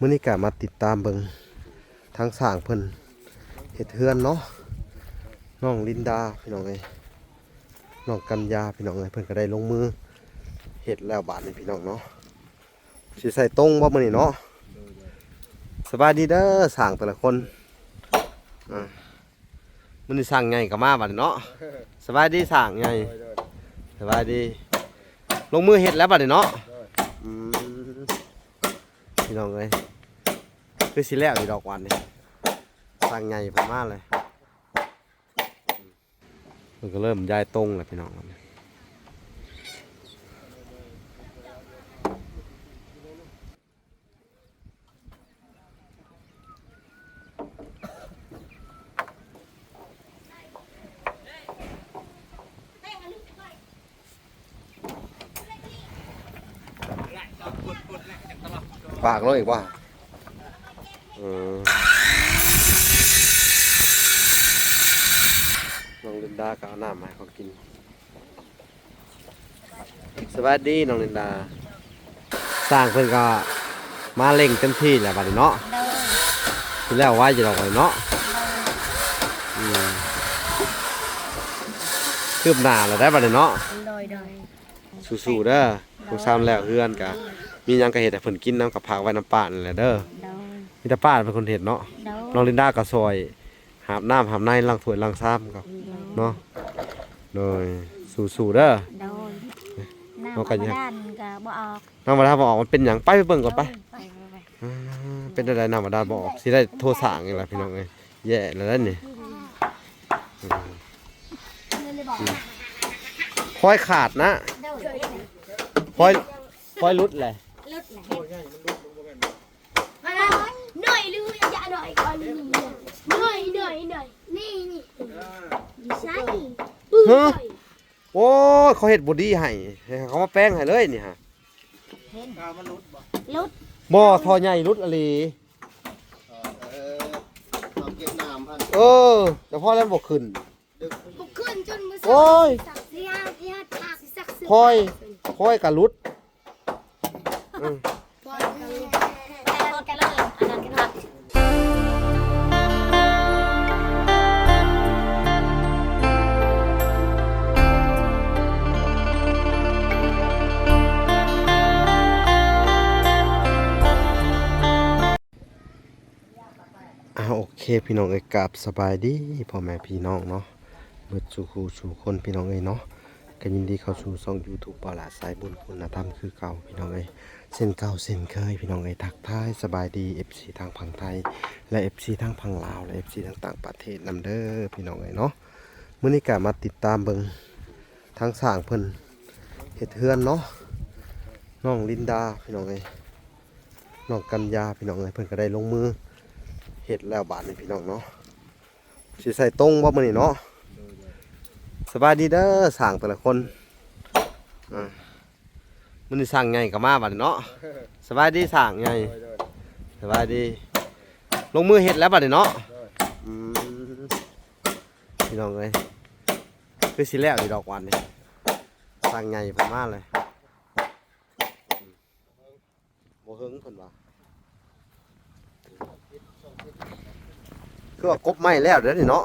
มื้อนี้ก็มาติดตามเบิงทางสร้างเพิ่นเฮ็ดเฮือนเนาะน้องลินดาพี่น้องเอ้ยน้องกัญญาพี่น้องเอ้ยเพิ่นก็ได้ลงมือเฮ็ดแล้วบาดนี้พี่น้องเนาะสิใส่ตรงบ่มื้อนี้เนาะสบายดีเด้อสร้างแต่ละคนอ่ามื้อนี้สร้างใหญ่ก็มาบาดนี้เนาะสบายดีสร้างใหญ่สบายดี ลงมือเฮ็ดแล้วบาดนี้เนาะพี่น้องเอ้ย คือสิแล้วอยู่ดอกวันนี่สร้างใหญ่ประมาณเลย มันก็เริ่มย้ายตรงแล้วพี่น้องปากเราอีกว่าเออน้องลินดาก็เอาน้ำมาให้เขากิน สวัสดีน้องลินดา สร้างเพิ่นก็มาเล่งเต็มที่แหละบัดนี้เนาะที่แล้วว่าจะดอกไว้เนาะอืมคืบหน้าแล้วได้บัดนี้เนาะโดยโดยสู้ๆเด้อลูกสาวแล้วเฮือนกะมีหยังก็เฮ็ดให้เพิ่นกินน้ำกับผักไว้น้ำป่านั่นแหละเด้อโดยมีแต่ป้าเป็นคนเฮ็ดเนาะโดยน้องลินดาก็ซอย หาบน้ำหาบในล้างถ้วยล้างซ้ำก็ เนาะโดยสู้ๆเด้อ โดยน้ำเอากกัระนยัง ด้านก็บ่ออกน้ำมาดาบ่ออกมันเป็นหยังไปไปเบิ่งก่อนไปไปไปอ่าเป็นอะไรน้ำมาดาบ่ออกสิได้โทรสั่งอีกล่ะพี่น้องเอ้ยแย่แล้วนั่นนี่คอยขาดนะโดยคอยคอยรุดแหละลุดแหละหน่อยลืออย่าหน่อยก่อนนี่ หน่อยหน่อยหน่อยนี่นี่ดิใช่ปื้ฮะยโอ้ยเขาเฮ็ดบ่ดีให้ให้เขามาแป้งให้เลยนี่ฮะลุดบ่ทอใหญ่รุดอะลีเออเอาเก็บน้ำพันเออแต่พอแล้วบ่ขึ้นบุกขึ้นจนมือโอ้ยสักเสียเสียทากสักเสืคอยคอยกับรุดอืม พี่น้องเอ้ยกราบสบายดีพ่อแม่พี่น้องเนาะเบิดสู่คูสู่คนพี่น้องเอ้ยเนาะก็ยินดีเข้าสู่ช่อง YouTube ปลาสายบุญคุณธรรมคือเก่าพี่น้องเอ้ยเส้นเก่าเส้นเคยพี่น้องเอ้ยทักทายสบายดี FC ทางฝั่งไทย และ FC ทางฝั่งลาวและ FC ทางต่างประเทศนํเด้อพี่น้องเอ้ยเนาะมื้อนี้ก็มาติดตามเบิ่งทางสร้างเพิ่นเฮ็ดเฮือนเนาะน้องลินดาพี่น้องเอ้ยน้องกัญญาพี่น้องเอ้ยเพิ่นก็ได้ลงมือ เฮ็ดแล้วบาดนี้พี่น้องเนาะสิใส่ตรงบ่มื้อนี้เนาะสบายดีเด้อสร้างแต่ละคนอ่ามื้อนี้สร้างใหญ่ก็มาบาดนี้เนาะสบายดีสร้างใหญ่สบายดี ลงมือเฮ็ดแล้วบาดนี้เนาะอืมพี่น้องเอ้ยคือสิแล้วอยู่ดอกวันนี้สร้างใหญ่ประมาเลยอืมบ่เฮิงเพิ่นว่า คือว่ากบไม้แล้วเดี๋ยวนี้เนาะ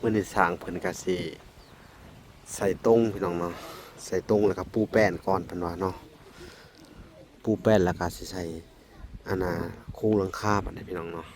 มื่อนี้สร้างเพิ่นกะสิใส่ตรงพี่น้องเนาะใส่ตรงแล้วก็ปูแป้นก่อนเพิ่นว่าเนาะปูแป้นแล้วก็สิใส่อันน่ะคูหลังคาบัดนี้พี่น้องเนาะ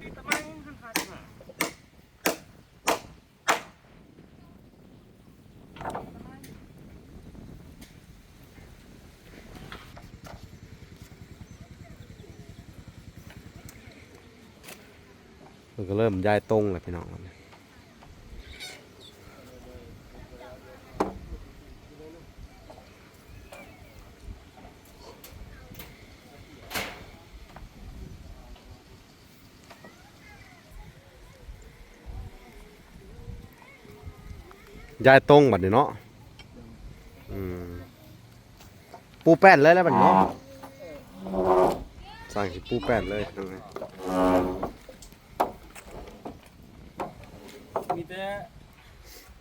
มันก็เริ่มย้ายตรงแล้วพี่น้อง ย้ายตรงบัดนี้เนาะอืมปูแป้นเลยแล้วบัดนี้เนาะสั่งสิปูแป้นเลยพี่น้องเอ้ยมีแต่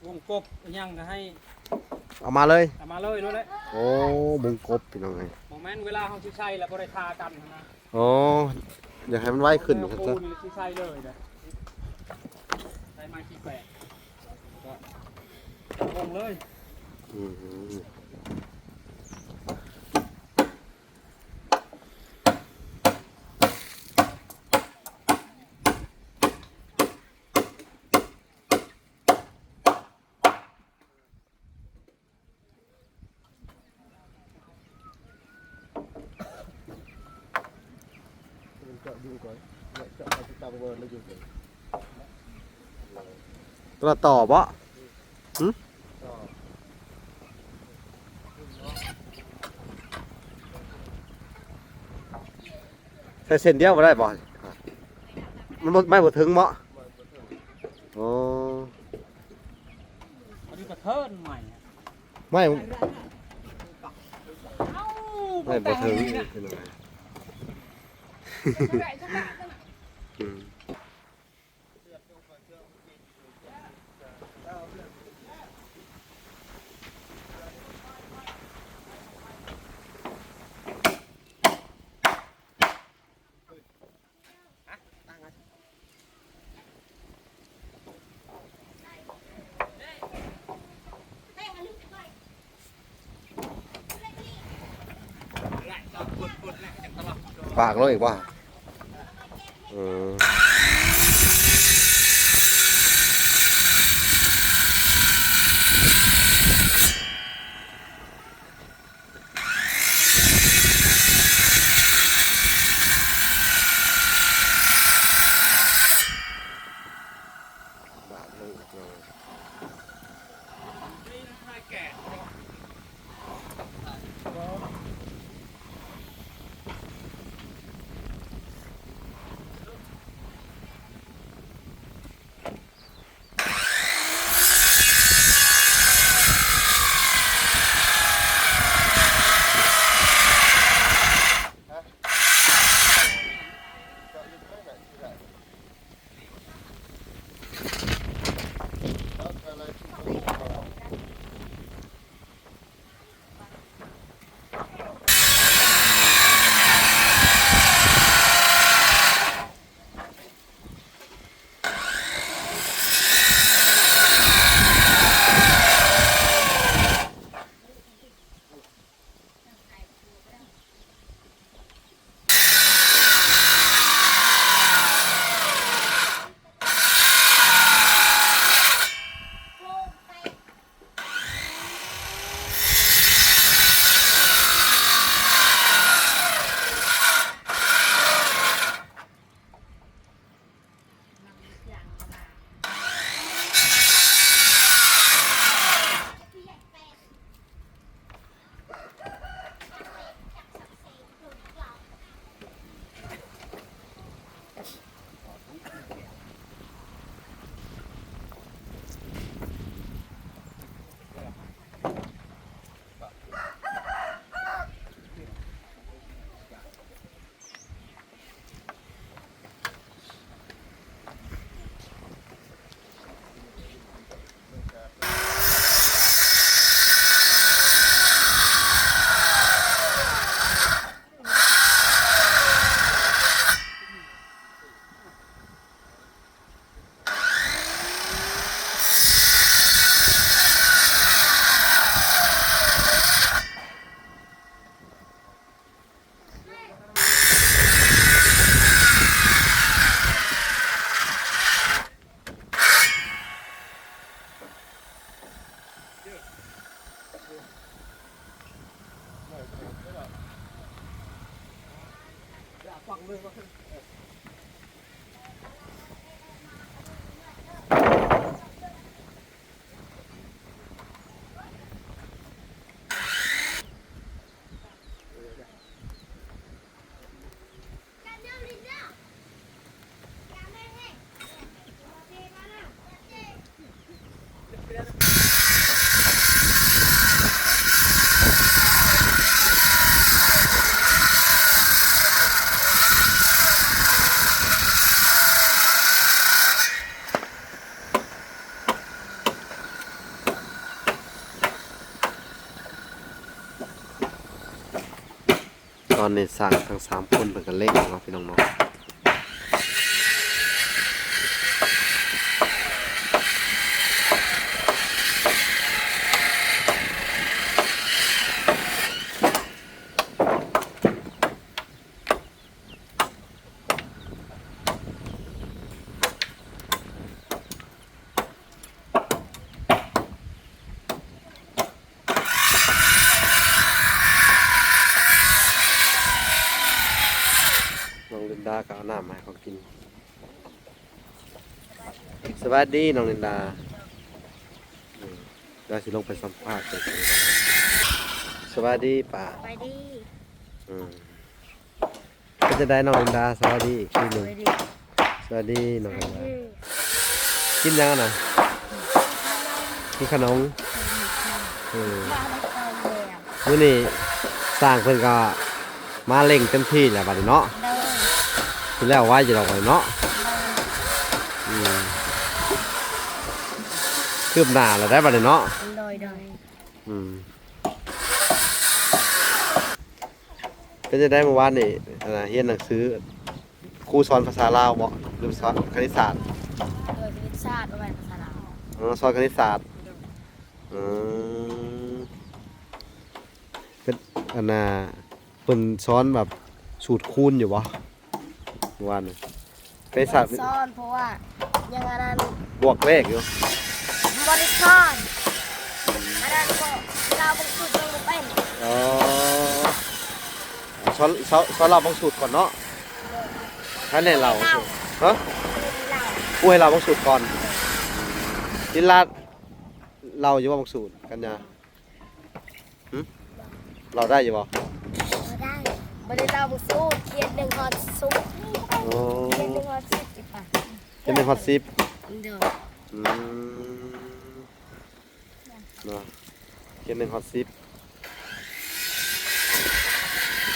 วงกบยังก็ให้เอามาเลยเอามาเลยรู้เลยโอ้บุงกบพี่น้องเอ้ยโมเมนต์เวลาเขาชิใช้แล้วบริทากันนะอ๋ออยากให้มันไวขึ้นครับปูจ้ะนชิใช้เลยนะใช้มาขี้แปด ก็วงเลยอืมตัวต่อบ่หึ ใส่เส้นเดียวบ่ได้บ่มันบ่ไม่บ่ถึงบ่อ๋ออันนี้ก็เทิร์นใหม่อะไม่เอ้าไม่บ่ถึงแต่เนี่ยเป็นอะไรอืม ปากเราอีกว่า ฝั่งเลยว่า ในสร้างทั้งสามคนเป็นกันเล่งเนาะพี่น้องเนาะ น้องลินดา ก็เอาน้ำมาให้เขากิน สวัสดีน้องลินดาอืมเราสิลงไปสัมภาษณ์กันเลยนะสวัสดีป่าไปดิอืมก็จะได้น้องลินดาสวัสดีอีกทีหนึ่งไปดิสวัสดีน้องลินดากินยังอะนะกินขนมอืมมาไปก่อนแล้วมื้อนี้สร้างเพิ่นก็มาเล่งเต็มที่แหละบัดนี้เนาะเดิ นที่แล้วว่าจะดอกไว้เนาะอืมคืบหน้าแล้วได้บัดนี้เนาะโดยโดยอืมเป็นจะได้เมื่อวานนี่อันน่ะเรียนหนังสือครูสอนภาษาลาวบ่หรือสอนคณิตศาสตร์โดยวิทยาศาสตร์ประมาณภาษาลาวอ๋อสอนคณิตศาสตร์อืมเป็นอันน่ะเพิ่นสอนแบบสูตรคูณอยู่บ่ เมื่อวานนี่คณิตศาสตร์ซ่อนเพราะว่ายังอันนั้นบวกเลขอยู่บริคอนอันนั้นก็เราบางสุดลงไปเป็นอ๋อสอนสอนสอนเราบางสูตรก่อนเนาะท่านให้เราฮะเรากูให้เราบางสูตรก่อนนิลาดเราอยู่ว่าบางสูตรกันยาหึเราได้อยู่บ่ได้ บริเราบางสุดเขียนหนึ่งฮอตซุปโอ้เขียนหนึ่งฮอตซุปจิป่ะเป็นเป็นฮอตซิปเดี๋ยวอืมเนาะเป็นหนึ่งฮอตซิป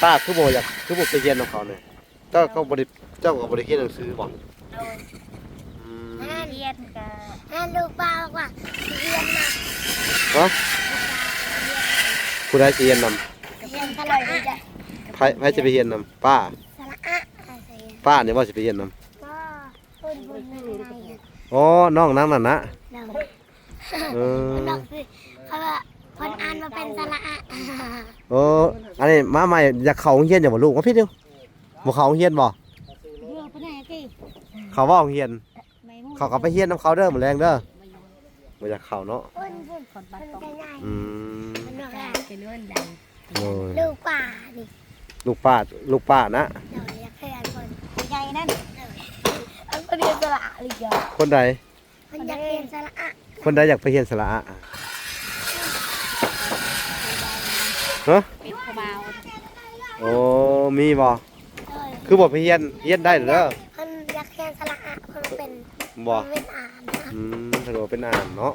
ป้าคือบ่อยากคือบ่ไปเรียนของเขาเนี่ยเจ้าก็บ่ได้เจ้าก็บ่ได้เรียนหนังสือบ่โดยอืมแม่เรียนกับแม่ลูกป้าบอกว่าเรียนนะฮะผู้ใดสิเรียนนำเรียนตลอดเลยจ้ะ ไผไผจะไปเรียนนำป้า สระอะอะไรอย่างเงี้ยป้าเนี่ยว่าสิไปเรียนนำก็คนบนอะไรอะอ๋อน้องนั่งนั่นนะเราเออดอกสิเขาว่าคนอ่านมาเป็นสระอะโอ้อันนี้มาใหม่อยากเข้าโรงเรียนอย่าบ่ลูกว่าพี่เดียวบ่เข้าโรงเรียนบ่เรื่องเป็นไงกี่เขาว่าโรงเรียน ไม่รู้เขาก็ไปเรียนนํเขาเด้อมื้อแรงเด้อบ่อยากเข้าเนาะคนคนคนบ้านตรงอืมมันดอกอะไรเป็นเรื่องใหญ่โอ้ย ลูกป่านี่ ลูกป้าลูกป้านะเดี๋ยวอยากให้อันคนใหญ่นั่นอันคนเรียนสระอะไรอย่างคนใดมันอยากเรียนสระอะคนใดอยากไปเรียนสระอะฮะเป็นขบาวโอ้มีบ่เลยคือบ่ไปเรียนเรียนได้เด้อมันอยากเรียนสระอะมันเป็นบ่มันเป็นอ่านนะอืมสะดวกเป็นอ่านเนาะ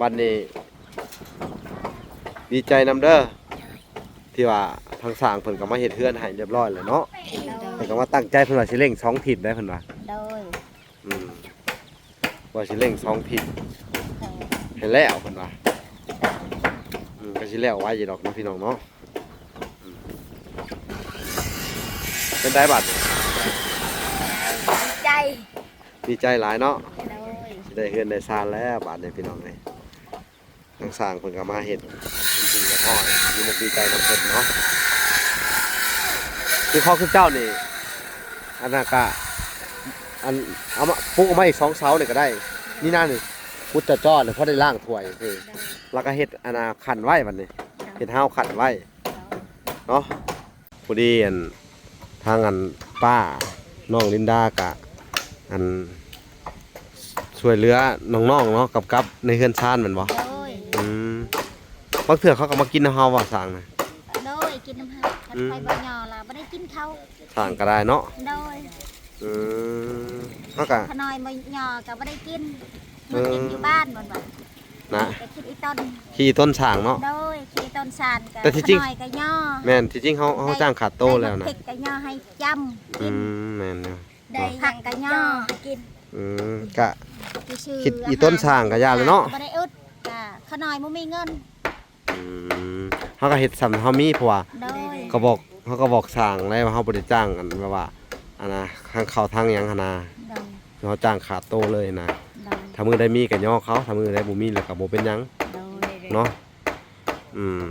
บัดนี้ดีใจนำเด้อ ที่ว่าทางสร้างเพิ่นก็มาเฮ็ดเฮือนให้เรียบร้อยแล้วเนาะเพิ่นก็มาตั้งใจเพิ่นว่าสิเร่งสองทิศได้เพิ่นว่าโดยอืมว่าสิเร่งสองทิศให้แล้วเพิ่นว่าอืมก็สิแล้วไว้อยู่ดอกเนาะพี่น้องเนาะอืมเป็นได้บัดใจดีใจหลายเนาะโดยสิได้เฮือนได้ซานแล้วบาดนี้พี่น้องเอ้ยทางสร้างเพิ่นก็มาเฮ็ด จริงๆก็พอดีมกดีใจน้ำเพิ่นเนาะคือพ่อคือเจ้านี่อันนั้นก็อันเอามาปลูกเอามาอีกสองเสาเนี่ยก็ได้ นี่นั่นนี่พุทธจอดเลยเพราะได้ล่างถ้วยคือแล้วก็เฮ็ดอันนาขันไว้บัดนี้เฮ็ดห้าวขันไว้เนาะพอดีอันทางอันป้าน้องลินดากะ อันช่วยเหลือน้องๆเนาะกับกับในเฮือนชานแมันบ่โดย บางเถื่อเขาก็มากินน้ำเฮาว่าสั่งนะโดยกินน้ำหักคันอืมไปบ่ยอละบ่ได้กินเขาวสั่งก็ได้เนาะโดยอืมเขาก็ขนอยบ่ยอก็บ่ได้กินเอมาอกินอยู่บ้านบ่นบ่นะไปคิดอีต้นขี่ต้นช่างเนาะโดยขี่ต้นสานก็แต่ที่จริงขนอยก็ย่อแม่นที่จริงเขาเขาจ้างขาดโตแล้วได้นะบักพริกก็ย่อให้จำอืกินมแม่นเนี่ยได้ผักก็ย่อกินอืมกะชื่อคิดอีต้นช่างก็ยาแล้วเนาะบ่ได้อึดก็ขนอยบ่มีเงินอืม เขาก็เฮ็ดสำเฮามีเพราะว่าโดยก็บอกเขาก็บอกช่างได้ว่าเขาบ่ได้จ้างอันแบบว่าอันนะทางเขาทางหยังหันนะโดยเขาจ้างขาดโตเลยนะโดยถ้ามือได้มีก็ย่อเขาถ้ามือได้บ่มีแล้วก็บ่เป็นหยังโดยเนาะอืม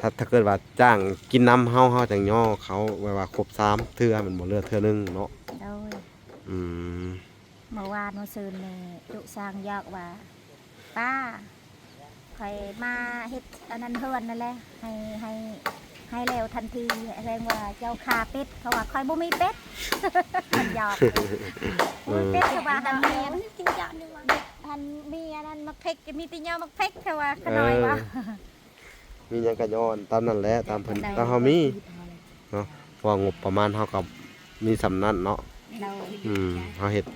ถ้าถ้าเกิดว่าจ้างกินน้ำเฮาเฮาจังย่อเขาไว้ว่าครบสามเทื่อมันบ่เหลือเทื่อหนึงเนาะโดยอืม เมื่อวานเมื่อซืนนี่จุสร้างยอกว่าป้า คอยมาเฮ็ดอันนั้นเฮือนนั่นแหละให้ให้ให้เร็วทันทีแรงว่าเจ้าคาเป็ดเขาว่าคอยบ่มีเป็ดมันหยอกบ่มีเป็ดเขาว่าหันเมียนจริงจังนี่ว่าหันมีอันนั้นมักเพ็กมีแติยอมักเพ็กเขาว่าขน้อยว่ามีหยังก็ย้อนตามนั้นแหละตามเพิ่นได้ตามเฮามีเนาะเพราะว่างบประมาณเฮากับมีสำนั้นเนาะโดยอืมเฮาเฮ็ด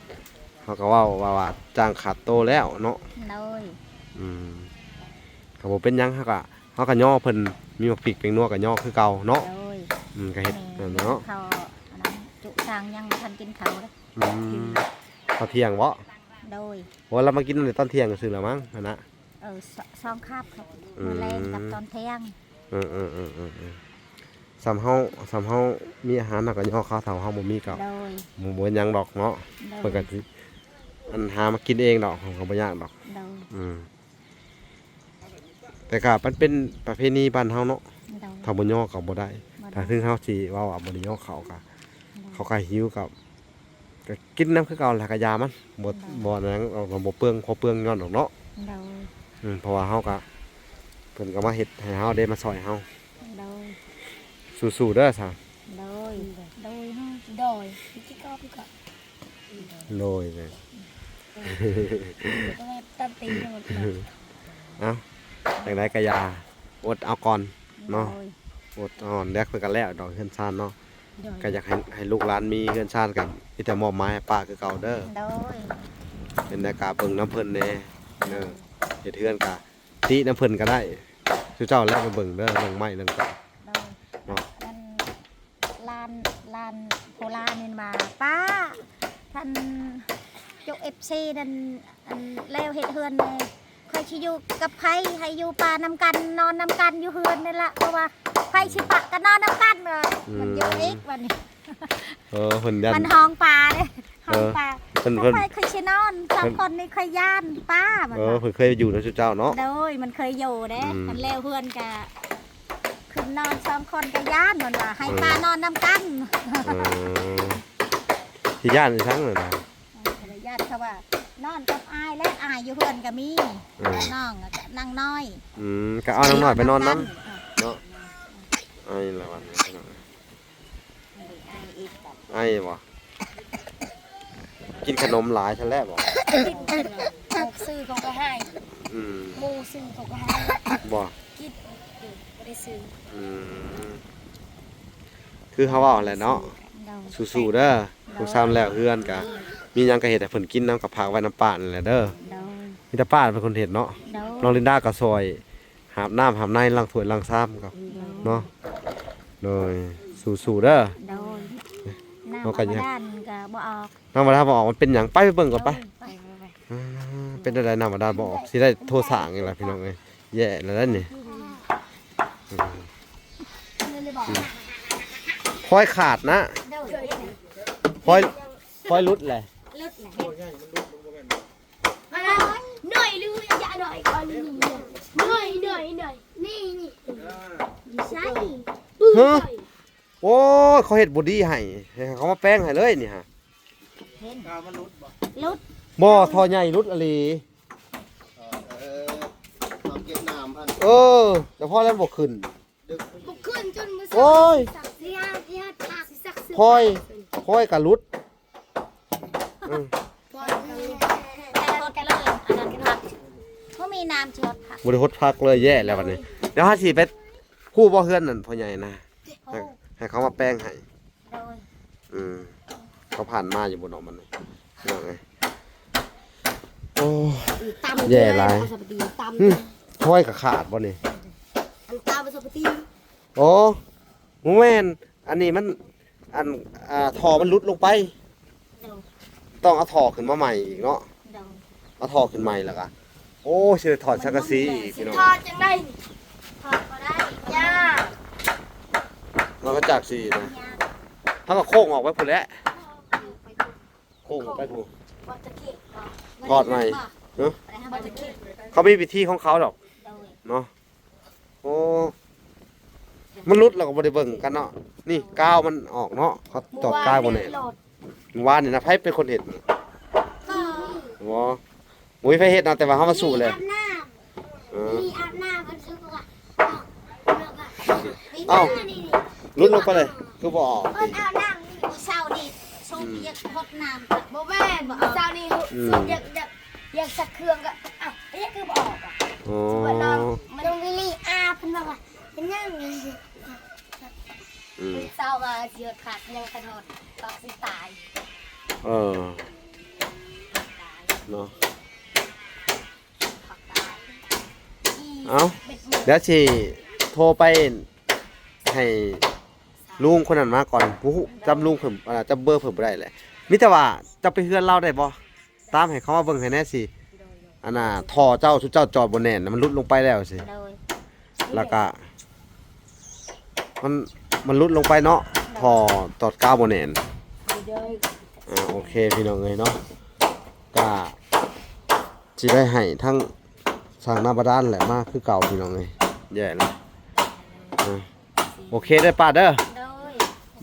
เฮาก็เว้าว่าว่าจ้างขาดโตแล้วเนาะโดยอืม ก็บ่เป็นหยังเฮาก็เฮาก็ย่อเพิ่นมีมักพริกเป็นนัวก็ย่อคือเก่าเนาะโดยอืมก็เฮ็ดนั่นเนาะเขาอันนั้นจุสร้างยังบ่ทันกินเขาวเลยอืมพอเที่ยงบ่โดย โอ้เรามากินในตอนเที่ยงก็ซื้อแล้วมั้งนั่นนะ เออสซองคาบครับอืมมื้อแรงกับตอนเที่ยงเออเออเออเออเออสำเฮาสำเฮามีอาหารน่ะก็ย่อข้าวเฒ่าเฮาบ่มีก็โดยบ่บ่หยังดอกเนาะโดเพิ่นยก็สิอันหามากินเองดอกของก็บ่ยากดอก โดย อืม แต่ก็มันเป็นประเพณีบ้านเฮาเนาะโดยถ้าบ่ย่อก็บ่ได้บ่ถ้าได้ถึงเฮาสิเว้าว่าบ่ได้ย่อเขาก็เขาก็หิวกับก็กินน้ำคือเก่าแหละก็ยามันบ่บ่นั้นเอาก็บ่เปลืองพอเปลืองย้อนดอกเนาะโดยอืมเพราะว่าเฮาก็เพิ่นก็มาเฮ็ดให้เฮาได้มาซอยเฮาโดยสู้ๆเด้อซะโดยโดยเนาะโดยที่ก็พี่ก็โดยเลยก็เลยตั้งตีหมดเลย เอ้าจังไดก็อย่าอดเอาก่อนเนาะโดยอดอ่อนแลกเพิ่นก็แล้วดอกเฮือนชานเนาะโดยก็อยากให้ให้ลูกหลานมีเฮือนชานกันมีแต่มอบหมายให้ป้าคือเก่าเด้อโดยเป็นได้กาเบิ่งน้ำเพิ่นแน่เด้อเฮ็ดเฮือนกะติน้ำเพิ่นก็ได้สุเจ้าแล้วไปเบิ่งเด้อเรื่องไม้เรื่องก่อโดยเนาะนั่นลานลานโพลานี่มาป้าท่านจุเอฟซีนั่นอันแล้วเฮ็ดเฮือนเลย ค่อยสิอยู่กับไผให้อยู่ป่านำกันนอนนำกันอยู่เฮือนนี่ล่ะเพราะว่าไผสิปะก็นอนนำกันเออมันอยู่อีกวันนี้เออเพิ่นยันมันห้องปลาเลยห้องปลาเพิ่นทำเพิ่นไมเคยชินอนสองคนนี่เคยย่านป้ามันเออว่าเพิ่นเคยอยู่นะสุเจ้าเนาะโดยมันเคยอยู่เด้อืมมันเลวเพื่อนกะขึ้นนอนสองคนก็ย่านมันว่าให้ป้านอนนำกันเออที่ย่านอีทั้งเลยนะญาติเขาว่านอนกับอาย และอายอยู่เพื่อนก็มีอืม น้องก็นั่งน้อยอืมก็เอาน้องน้อยไปนอนน้เออำเนาะไอ้ละวันนี้อายอีกแบบไอ้บ่กินขนมหลายทันแล้วบ่กินหกซื้อเขาก็ให้อืมหมูซื้อเขาก็ให้บ่กินไม่ได้ซื้ออืมคือเขาเว่าแหละเนาะ เราสู้ๆเด้อผู้ซ้ำแล้วเฮือนกะ มีหยังก็เฮ็ดให้เพิ่นกินน้ำกับผักไว้น้ำป้านั่นแหละเด้อเรามีแต่ป้าเป็นคนเฮ็ดเนาะเราน้องลินดาก็ซอยหาบน้ำหาบในล้างถ้วยล้างซ้ำกับเนาะโดยสู้ๆเด้อเราน้ำเอาธกัรนรมเนี่ยดานก็บ่ออกน้ำมาดาบ่ออกมันเป็นหยังไปไปเบิ่งก่อนไป ไปไปอ่าเป็นอะไรน้ำมาดาบ่ออกสิได้โทรสร้างอีกล่ะพี่น้องเอ้ยแย่แล้วนั่นนี่เลยบอกพลอยขาดนะเดี๋ยวพลอยพลอยรุดแหละ ลึกไหนหน่อยลืออย่าหน่อยก่อนนี่หน่อยหน่อยหน่อยนี่นี่ใช่ปื้มโอ้ยเขาเฮ็ดบอดี้ให้ให้เขามาแป้งให้เลยนี่ฮะกาวมันรุดบ่ลุดบ่อทอใหญ่รุดอหลีเออทำเก็บน้ำพันเออ แต่พ่อแล้วบ่ขึ้น ดึกบุกขึ้นจนมือโอ้ย สักเสียเสียผักสักเสีพลอยพลอยกับรุดอืมพลอย แต่รถกันเลยอันนั้นผักเขามีน้ำชดผักบริหดพักเลยแย่แล้ววันนี้ เดี๋ยวห้าสิไปคู่บ่เฮือนนั่นพ่อใหญ่นะโอ้ให้ให้เขามาแป้งให้โดยอืมเขาผ่านมาอยู่บนออกมันนี่ยังไงโอ้ ตำแย่หลาย สปตีตหึพลอยกับขาดบ่นี่ำอันตำสปตีโอ้หมูแม่นอันนี้มันอันอ่าท่อมันหลุดลงไปโดย ต้องเอาท่อขึ้นมาใหม่อีกเนาะโดยเอาท่อขึ้นใหม่แล้วก็โอ้เชื่อถอดชักกะซีอีกพี่น้องทอดจังได้นี่ทอดก็ได้ย่าเราก็จากสีนะยากถ้าก็โค้งออกไว้พุ่นแหล้วโค้งออกไปพุ่นบอตะเก็บบ่ทอดใหม่เนอะ ไปหาบอตะเก็บเขามีวิธีของเขาดอกโดยเนาะโอ้มันรุดเราก็บ่ได้เบิ่งกันเนาะนี่ก้าวมันออกเนาะเขาตอดก้าวบนเนี่ยโหลดเมื่อ วานนี่นะไผเป็นคนเห็นก็บ่มุ้ยไผเฮ็ดเนาะแต่ว่าเฮามาสู้เลยอาบน้เอำอมีอาบน้ำมันคือว่าเอ้านี่รุดลงไปเลยคือบ่ออกเพิ่นอาบน้ำนี่เศร้าดิโชคดีพดน้ำบ่แม่นบ่เจ้านี่สุดอยากอยากอยากสักเครื่องก็อ้าวอันนี้คือบ่ออกอะอ๋อว่าลองมันต้องวิลลี่อาเพิ่นบอกว่าเป็นยังไงอืมเศร้าว่าเสียขาดยังกระโดด ตอกสิตายเออเนาะผักตายเอ้าเดี๋ยวสิโทรไปให้ลุงคนนั้นมาก่อนผู้จำลุงเพิ่มอ่าจำเบอร์เพิ่มบ่ได้แหละมีแต่ว่าจะไปเฮือนเราได้บ่ตามให้เขามาเบิ่งให้แน่สิอันน่ะท่อเจ้าชุดเจ้าจอดบ่แน่นน่ะมันหลุดลงไปแล้วสิ โดยแล้วก็มันมันหลุดลงไปเนาะท่อตอดกาวบ่แน่น อ่าโอเคพี่น้องเอ้ยเนาะก็สิได้ให้ทั้งสร้างหน้าบาดานแหละมาคือเก่าพี่น้องเอ้ยแย่แล้วอ่าโอเคได้อป้าเด้อโดย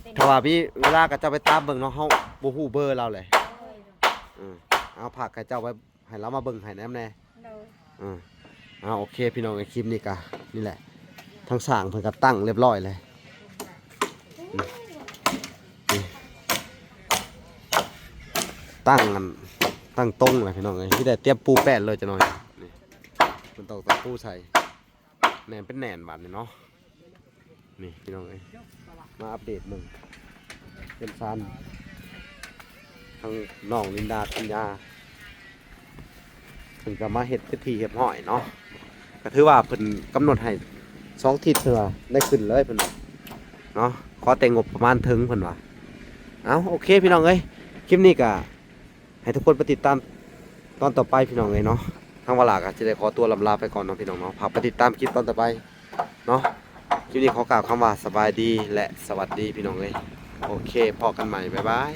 เป็นถ้าว่าพี่เวลาก็จะไปตามเบิ่งเนาะเฮาบ่ฮู้เบอร์เราเลยอืมเอาผักกับเจ้าไว้ให้เรามาเบิ่งให้แนมแน่โดยอืมเอาโอเคพี่น้องในคลิปนี้ก็นี่แหละทั้งสร้างเพิ่นก็ตั้งเรียบร้อยเลยอืมนี่ ตั้งกันตั้งตรงเลยพี่น้องเอ้ยที่ได้เตรียมปูแป้นเลยจะหน่อยนี่มันต้องตะปูใส่แหนมเป็นแหนนบาดนี่เนาะนี่พี่น้องเอ้ยมาอัปเดตมึงเป็นซานทั้งน้องลินดาคุณยาเพิ่นก็มาเฮ็ดพิธีเรียบร้อยเนาะก็ถือว่าเพิ่นกำหนดให้สองทิศเพิ่นว่าได้ขึ้นเลยเพิ่นว่าเนาะขอแต่งงบประมาณถึงเพิ่นว่าเอาโอเคพี่น้องเอ้ยคลิปนี้ก็ ให้ทุกคนไปติดตามตอนต่อไปพี่น้องเลยเนาะทางเวลาก็จะได้ขอตัวลำลาไปก่อนเนาะพี่น้องเนาะฝากไปติดตามคลิปตอนต่อไปเนาะคลิปนี้ขอกล่าวคำว่าสบายดีและสวัสดีพี่น้องเลยโอเคพอกันใหม่บ๊ายบาย